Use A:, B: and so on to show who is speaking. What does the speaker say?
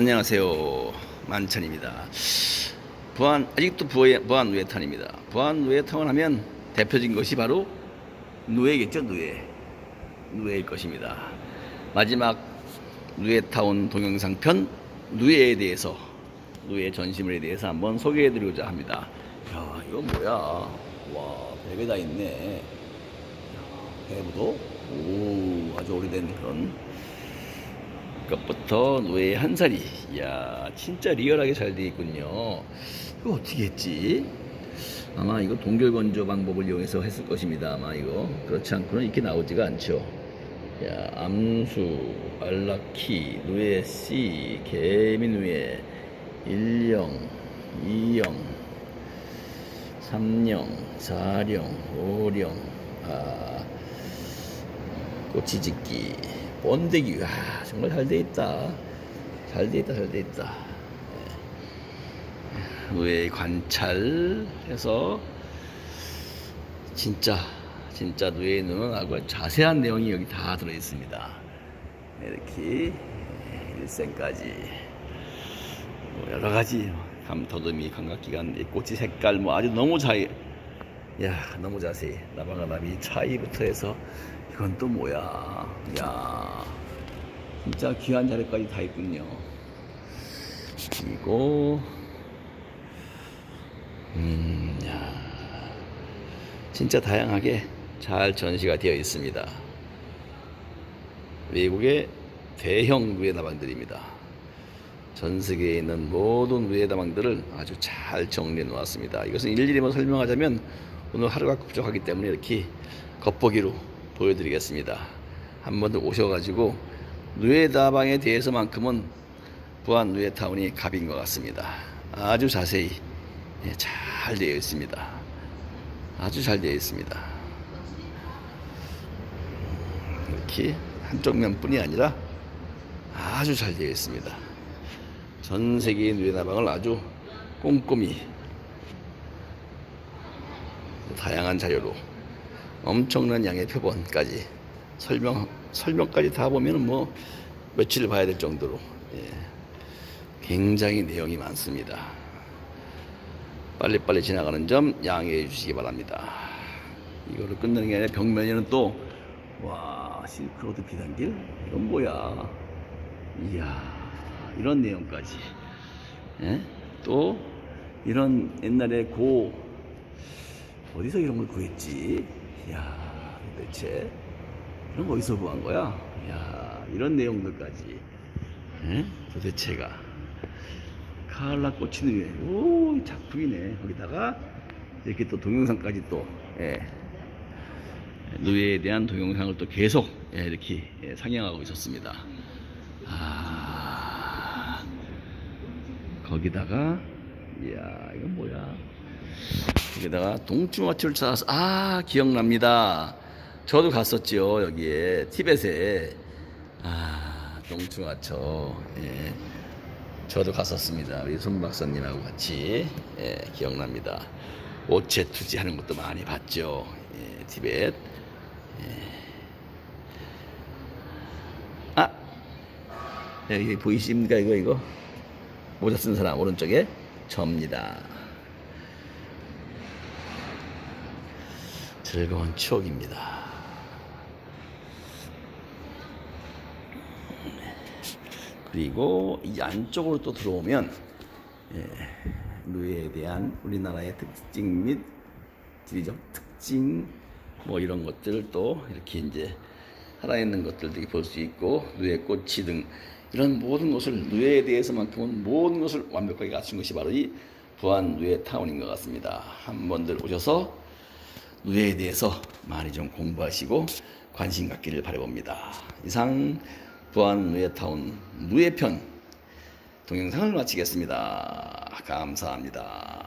A: 안녕하세요. 만천입니다. 부안 아직도 부에, 부안 누에탄입니다. 부안 누에탄을 하면 대표적인 것이 바로 누에겠죠, 누에. 누에일 것입니다. 마지막 누에타운 동영상 편 누에에 대해서 누에 전시물에 대해서 한번 소개해 드리고자 합니다. 야, 이거 뭐야? 와, 배가 다 있네. 배부도 오, 아주 오래된 그런 것부터 노예 한 살이. 이야 진짜 리얼하게 잘 돼 있군요. 이거 어떻게 했지? 아마 이거 동결 건조 방법을 이용해서 했을 것입니다 아마 이거. 그렇지 않고는 이렇게 나오지가 않죠. 야 암수 알라키 누에 C 개미 누에 일령 이령 삼령 사령 오령. 아 꼬치짓기, 번데기, 와 정말 잘 돼 있다. 잘 돼 있다, 잘 돼 있다. 의외 관찰해서 진짜 진짜 눈은 아주 자세한 내용이 여기 다 들어 있습니다. 이렇게 일생까지 뭐 여러 가지 감터듬이 감각기관 꽃이 색깔 뭐 아주 너무 자이 야 너무 자세히 나방과 나비 차이부터 해서 이건 또 뭐야? 야 진짜 귀한 자리까지 다 있군요. 그리고 음 야 진짜 다양하게 잘 전시가 되어 있습니다. 외국의 대형 누에 다방들입니다. 전 세계에 있는 모든 누에 다방들을 아주 잘 정리해 놓았습니다. 이것은 일일이 뭐 설명하자면 오늘 하루가 부족하기 때문에 이렇게 겉보기로 보여드리겠습니다. 한번 더 오셔가지고 누에다방에 대해서만큼은 부안 누에타운이 갑인 것 같습니다. 아주 자세히 예, 잘 되어 있습니다. 아주 잘 되어 있습니다. 이렇게 한쪽 면뿐이 아니라 아주 잘 되어 있습니다. 전 세계의 누에다방을 아주 꼼꼼히 다양한 자료로 엄청난 양의 표본까지 설명 설명까지 다 보면은 뭐 며칠을 봐야 될 정도로 예, 굉장히 내용이 많습니다. 빨리빨리 지나가는 점 양해해 주시기 바랍니다. 이거를 끝내는 게 아니라 벽면에는 또 와 실크로드 비단길 이건 뭐야? 이야 이런 내용까지 예? 또 이런 옛날에 고 어디서 이런 걸 구했지? 야 도대체 이런 거 어디서 구한 거야? 야 이런 내용들까지 에? 도대체가 카알라 꽃이 위에 오 작품이네 거기다가 이렇게 또 동영상까지 또 예. 누에에 대한 동영상을 또 계속 예, 이렇게 예, 상영하고 있었습니다. 아 거기다가 이야 이건 뭐야? 여기다가 동충하초를 찾아서 아 기억납니다. 저도 갔었죠 여기에 티벳에 아 동충하초 예. 저도 갔었습니다. 우리 손 박사님하고 같이 예, 기억납니다. 오체 투지하는 것도 많이 봤죠. 예, 티벳. 예. 아 여기 보이십니까 이거 이거 모자 쓴 사람 오른쪽에 접니다. 즐거운 추억입니다. 그리고 이 안쪽으로 또 들어오면 예, 누에에 대한 우리나라의 특징 및 지리적 특징 뭐 이런 것들을 또 이렇게 이제 살아있는 것들도 볼 수 있고 누에 꽃이 등 이런 모든 것을 누에에 대해서만큼은 모든 것을 완벽하게 갖춘 것이 바로 이 부안 누에 타운인 것 같습니다. 한 번들 오셔서 누에에 대해서 많이 좀 공부하시고 관심 갖기를 바라봅니다. 이상 부안 누에타운 누에편 동영상을 마치겠습니다. 감사합니다.